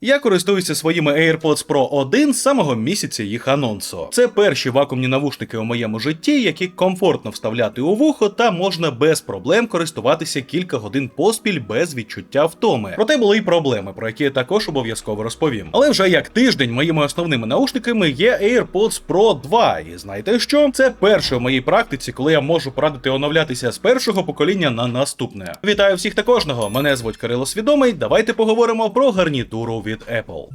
Я користуюся своїми AirPods Pro 1 з самого місяця їх анонсу. Це перші вакуумні навушники у моєму житті, які комфортно вставляти у вухо та можна без проблем користуватися кілька годин поспіль без відчуття втоми. Проте були й проблеми, про які я також обов'язково розповім. Але вже як тиждень моїми основними наушниками є AirPods Pro 2. І знаєте що? Це перше в моїй практиці, коли я можу порадити оновлятися з першого покоління на наступне. Вітаю всіх та кожного! Мене звуть Кирило Свідомий. Давайте поговоримо про гарнітуру від Apple.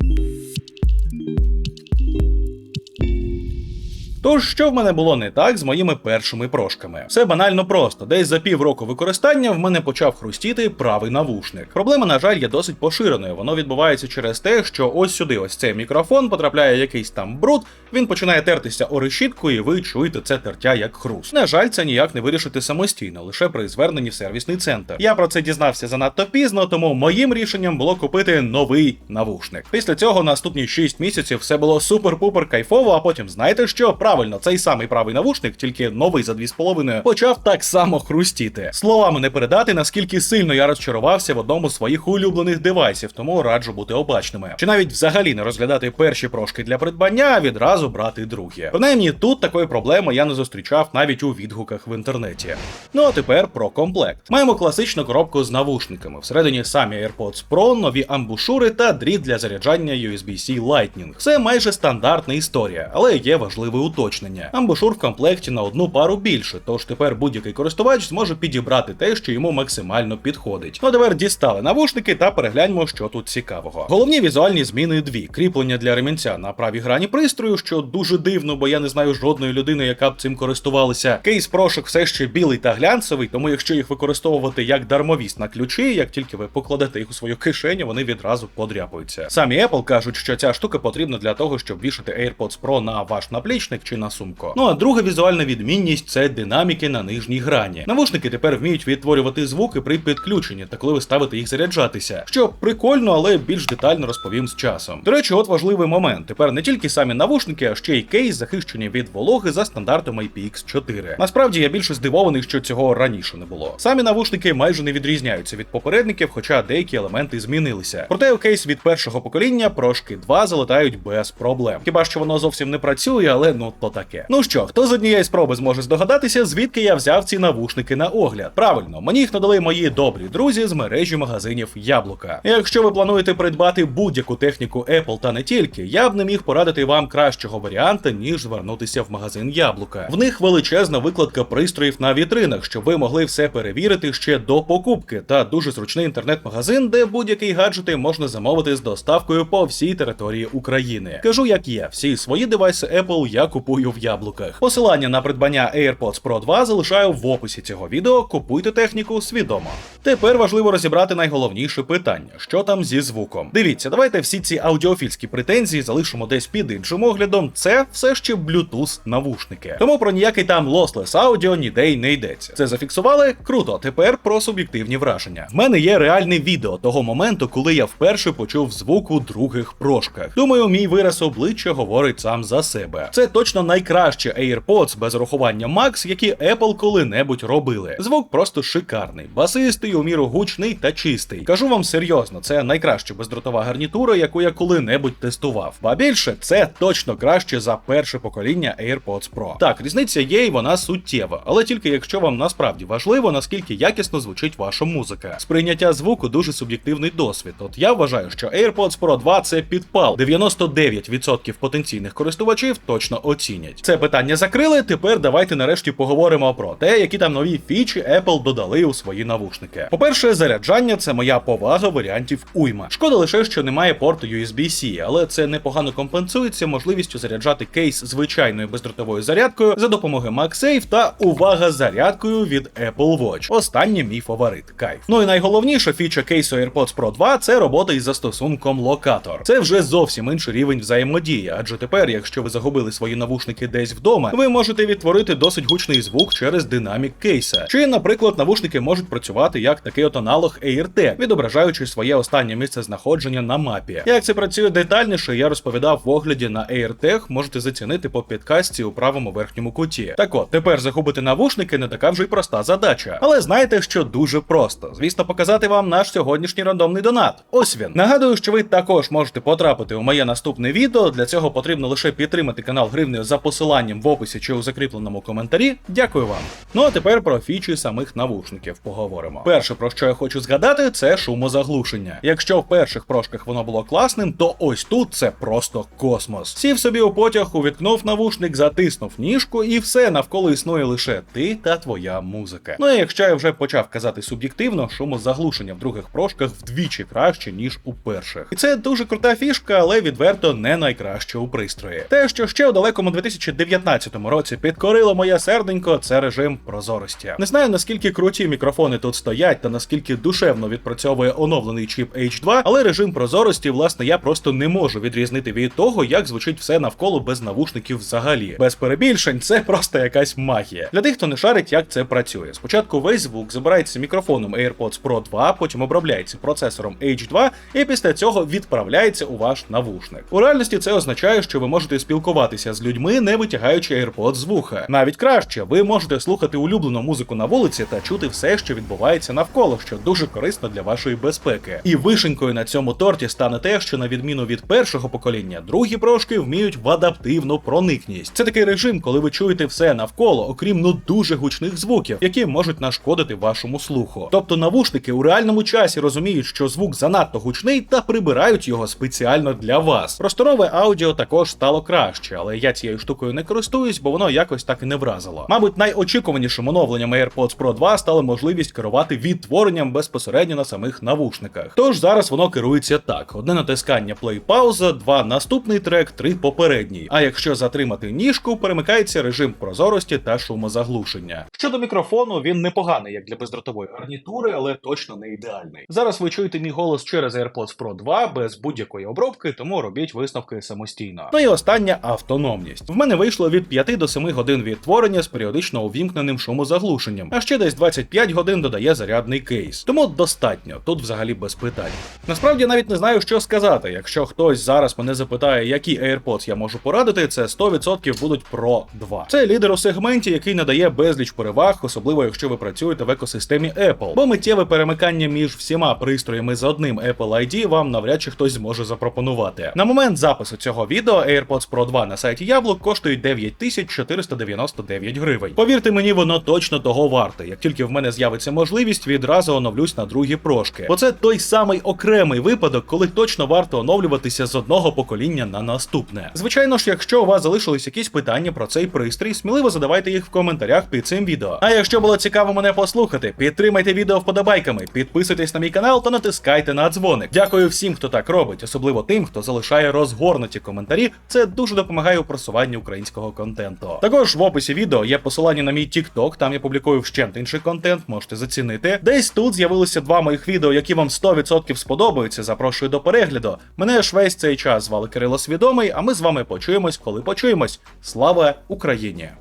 Тож, що в мене було не так з моїми першими прошками? Все банально просто. Десь за півроку використання в мене почав хрустіти правий навушник. Проблема, на жаль, є досить поширеною. Воно відбувається через те, що ось сюди, ось цей мікрофон, потрапляє якийсь там бруд, він починає тертися о решітку, і ви чуєте це тертя як хруст. На жаль, це ніяк не вирішити самостійно, лише при зверненні в сервісний центр. Я про це дізнався занадто пізно, тому моїм рішенням було купити новий навушник. Після цього наступні 6 місяців все було супер-пупер кайфово, а потім знаєте що? Правильно, цей самий правий навушник, тільки новий за 2,5, почав так само хрустіти. Словами не передати, наскільки сильно я розчарувався в одному з своїх улюблених девайсів, тому раджу бути обачними. Чи навіть взагалі не розглядати перші прошки для придбання, а відразу брати другі. Принаймні тут такої проблеми я не зустрічав навіть у відгуках в інтернеті. Ну а тепер про комплект. Маємо класичну коробку з навушниками. Всередині самі AirPods Pro, нові амбушури та дріт для заряджання USB-C Lightning. Це майже стандартна історія, але є важливе уточнення. Амбушур в комплекті на одну пару більше, тож тепер будь-який користувач зможе підібрати те, що йому максимально підходить. Ну тепер дістали навушники та перегляньмо, що тут цікавого. Головні візуальні зміни дві: кріплення для ремінця на правій грані пристрою, що дуже дивно, бо я не знаю жодної людини, яка б цим користувалася. Кейс прошок все ще білий та глянцевий, тому якщо їх використовувати як дармовість на ключі, як тільки ви покладете їх у свою кишеню, вони відразу подряпаються. Самі Apple кажуть, що ця штука потрібна для того, щоб вішати AirPods Pro на ваш наплічник чи на сумку. Ну а друга візуальна відмінність це динаміки на нижній грані. Навушники тепер вміють відтворювати звуки при підключенні та коли ви ставите їх заряджатися. Що прикольно, але більш детально розповім з часом. До речі, от важливий момент. Тепер не тільки самі навушники, а ще й кейс захищені від вологи за стандартом IPX4. Насправді я більше здивований, що цього раніше не було. Самі навушники майже не відрізняються від попередників, хоча деякі елементи змінилися. Проте у кейс від першого покоління прошки 2 залетають без проблем. Хіба що воно зовсім не працює, але ну то таке. Ну що, хто з однієї спроби зможе здогадатися, звідки я взяв ці навушники на огляд? Правильно, мені їх надали мої добрі друзі з мережі магазинів Яблука. Якщо ви плануєте придбати будь-яку техніку Apple та не тільки, я б не міг порадити вам кращого варіанта, ніж звернутися в магазин Яблука. В них величезна викладка пристроїв на вітринах, щоб ви могли все перевірити ще до покупки, та дуже зручний інтернет-магазин, де будь-який гаджети можна замовити з доставкою по всій території України. Кажу, як є, всі свої девайси Apple я купую в яблуках. Посилання на придбання AirPods Pro 2 залишаю в описі цього відео. Купуйте техніку свідомо. Тепер важливо розібрати найголовніше питання: що там зі звуком. Дивіться, давайте всі ці аудіофільські претензії залишимо десь під іншим оглядом. Це все ще Bluetooth навушники. Тому про ніякий там lossless аудіо ніде й не йдеться. Це зафіксували? Круто. Тепер про суб'єктивні враження. В мене є реальне відео того моменту, коли я вперше почув звук у других прошках. Думаю, мій вираз обличчя говорить сам за себе. Це точно найкраще AirPods без урахування Max, які Apple коли-небудь робили. Звук просто шикарний, басистий, у міру гучний та чистий. Кажу вам серйозно, це найкраща бездротова гарнітура, яку я коли-небудь тестував. Ба більше, це точно краще за перше покоління AirPods Pro. Так, різниця є і вона суттєва, але тільки якщо вам насправді важливо, наскільки якісно звучить ваша музика. Сприйняття звуку дуже суб'єктивний досвід. От я вважаю, що AirPods Pro 2 це підпал. 99% потенційних користувачів точно оцінять. Це питання закрили. Тепер давайте нарешті поговоримо про те, які там нові фічі Apple додали у свої навушники. По-перше, заряджання це моя повага варіантів уйма. Шкода лише, що немає порту USB-C, але це непогано компенсується можливістю заряджати кейс звичайною бездротовою зарядкою за допомогою MagSafe та увага зарядкою від Apple Watch. Останній мій фаворит. Кайф. Ну і найголовніша фіча кейсу AirPods Pro 2 це робота із застосунком локатор. Це вже зовсім інший рівень взаємодії, адже тепер, якщо ви загубили свої навушники десь вдома, ви можете відтворити досить гучний звук через динамік кейса. Чи, наприклад, навушники можуть працювати як такий от аналог AirT, відображаючи своє останнє місце знаходження на мапі. Як це працює детальніше, я розповідав в огляді на AirT тех можете зацінити по підкастці у правому верхньому куті. Так от, тепер загубити навушники не така вже й проста задача. Але знаєте, що дуже просто. Звісно, показати вам наш сьогоднішній рандомний донат. Ось він. Нагадую, що ви також можете потрапити у моє наступне відео. Для цього потрібно лише підтримати канал Гривнею за посиланням в описі чи у закріпленому коментарі. Дякую вам. Ну а тепер про фічі самих навушників поговоримо. Перше, про що я хочу згадати, це шумозаглушення. Якщо в перших прошках воно було класним, то ось тут це просто космос. Сів собі у потяг, увіткнув навушник, затиснув ніжку, і все навколо існує лише ти та твоя музика. Ну і якщо я вже почав казати суб'єктивно, шумозаглушення в других прошках вдвічі краще, ніж у перших. І це дуже крута фішка, але відверто не найкраще у пристрої. Те, що ще у далекому 2019 році підкорило моє серденько, це режим прозорості. Не знаю наскільки круті мікрофони тут стоять та наскільки душевно відпрацьовує оновлений чіп H2, але режим прозорості, власне, я просто не можу відрізнити від того, як звучить все навколо без навушників взагалі. Без перебільшень, це просто якась магія. Для тих, хто не шарить, як це працює. Спочатку весь звук забирається мікрофоном AirPods Pro 2, потім обробляється процесором H2, і після цього відправляється у ваш навушник. У реальності це означає, що ви можете спілкуватися з людьми, не витягаючи AirPods з вуха. Навіть краще, ви можете слухати улюблену музику на вулиці та чути все, що відбувається навколо, що дуже корисно для вашої безпеки. І вишенькою на цьому торті стане те, що на відміну від першого покоління, другі прошки вміють в адаптивну проникність. Це такий режим, коли ви чуєте все навколо, окрім ну дуже гучних звуків, які можуть нашкодити вашому слуху. Тобто навушники у реальному часі розуміють, що звук занадто гучний та прибирають його спеціально для вас. Просторове аудіо також стало краще, але я цією штукою не користуюсь, бо воно якось так і не вразило. Мабуть, найочікуванішим оновленням AirPods Pro 2 стала можливість керувати відтворенням безпосередньо на самих навушниках. Тож зараз воно керується так: одне натискання play пауза, два наступний трек, три попередній. А якщо затримати ніжку, перемикається режим прозорості та шумозаглушення. Щодо мікрофону, він непоганий як для бездротової гарнітури, але точно не ідеальний. Зараз ви чуєте мій голос через AirPods Pro 2 без будь-якої обробки, тому робіть висновки самостійно. Ну і остання автономність. В мене вийшло від 5 до 7 годин відтворення з періодично увімкненим шумозаглушенням, а ще десь 25 годин додає зарядний кейс. Тому достатньо, тут взагалі без питань. Насправді навіть не знаю, що сказати. Якщо хтось зараз мене запитає, які AirPods я можу порадити, це 100% будуть Pro 2. Це лідер у сегменті, який надає безліч переваг, особливо якщо ви працюєте в екосистемі Apple. Бо миттєве перемикання між всіма пристроями з одним Apple ID вам навряд чи хтось зможе запропонувати. На момент запису цього відео AirPods Pro 2 на сайті Яблук коштують 9499 гривень. Повірте мені, воно точно того варте. Як тільки в мене з'явиться можливість, відразу оновлюсь на другі прошки. Бо це той самий окремий випадок, коли точно варто оновлюватися з одного покоління на наступне. Звичайно ж, якщо у вас залишились якісь питання про цей пристрій, сміливо задавайте їх в коментарях під цим відео. А якщо було цікаво мене послухати, підтримайте відео вподобайками, підписуйтесь на мій канал та натискайте на дзвоник. Дякую всім, хто так робить, особливо тим, хто залишає розгорнуті коментарі. Це дуже допомагає у просуванні українського контенту. Також в описі відео є посилання на мій TikTok, там я публікую вщент інший контент, можете зацінити. Десь тут з'явилися два моїх відео, які вам 100% сподобаються. Запрошую до перегляду. Мене ж весь цей час звали Кирило Свідомий, а ми з вами почуємось, коли почуємось. Слава Україні!